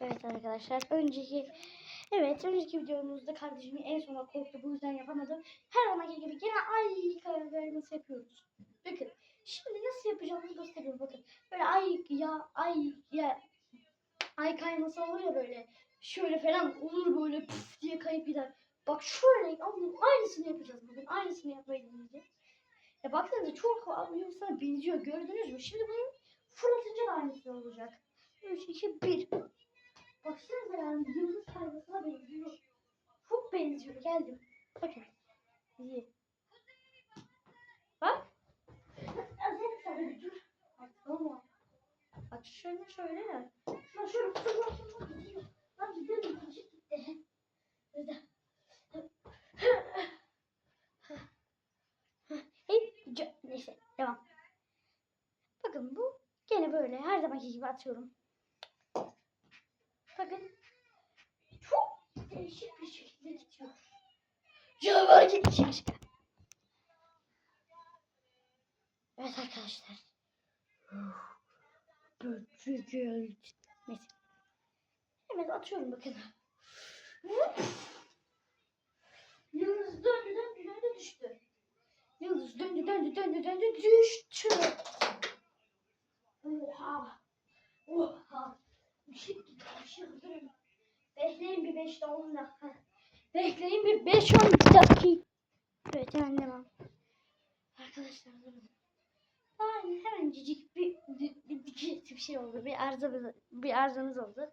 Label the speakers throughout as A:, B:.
A: Evet arkadaşlar önceki evet önceki videomuzda kardeşimi en sona korktu bu yüzden yapamadım. Her zamanki gibi yine ay karar nasıl yapıyoruz. Bakın şimdi nasıl yapacağımızı gösteriyorum bakın. Böyle ay ya ay ya ay kayması olur ya böyle. Şöyle falan olur böyle püf diye kayıp gider. Bak şöyle onun aynısını yapacağız bugün. Aynısını yapmayı deneyeceğiz. Ya baksanıza çok sana benziyor gördünüz mü? Şimdi bunu fırlatınca da aynısı olacak. 3, 2, 1. Baksanıza yani yıldız kaymasına benziyor. Çok benziyor. Geldim. Bakın. İyi. Bak. Bak şöyle şöyle ya. Şuna şöyle fırlatınca gidiyor. Lan gidelim. Kaşık gitti. Burada. Neyse devam. Bakın bu gene böyle her zamanki gibi atıyorum. Bakın çok değişik bir şekilde gidiyor. Canavar gidecek. Evet arkadaşlar. Böcek geldi. Neyse. Hemen atıyorum bakın. Yıldız döndü döndü döndü düştü. Yıldız döndü döndü döndü döndü düştü. Oha. Oha. Işık gitti. Işık durun. Bekleyin bir 5 10 dakika. Bekleyin bir 5-10 dakika. Evet hemen devam. Arkadaşlar durun. Ay hemen cicik bir, bir, bir, bir, bir şey oldu. Bir arızamız, bir arızamız oldu.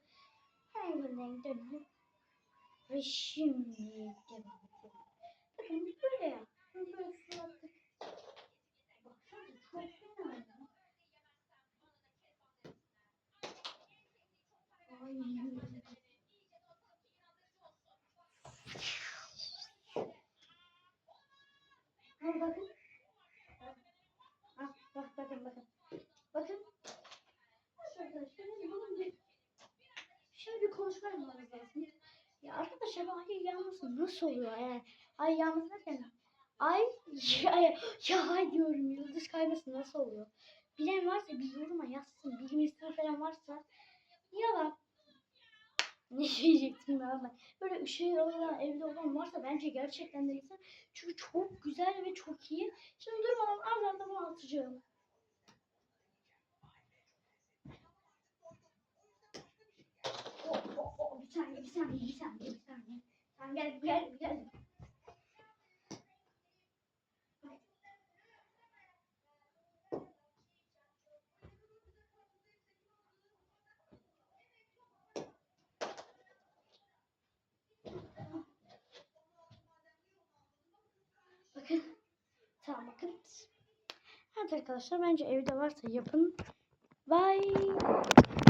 A: Hemen buradan dönelim. Ve şimdi edelim. Bakın biz böyle ya. Biz böyle fırlattık. Baksana çok fena ya. Ay. Hadi bakın. Ah, bak bakın bakın. Bakın. Arkadaşlar bunun bir şöyle bir konuşma yapmamız lazım. Ya arkadaşlar ay yağması nasıl oluyor yani? Ay yağması derken ay ya, ya ay diyorum yıldız kayması nasıl oluyor? Bilen varsa bir yoruma yazsın. Bilim insanı falan varsa ya da ne diyecektim ben ben. Böyle ışığı olan evde olan varsa bence gerçekten de insan. Çünkü çok güzel ve çok iyi. Şimdi durmadan ard arda bunu atacağım. Saniye, bir saniye, bir saniye, bir saniye. Sen gel, gel, gel. Bakın. Tamam bakın. Evet arkadaşlar bence evde varsa yapın. Bye.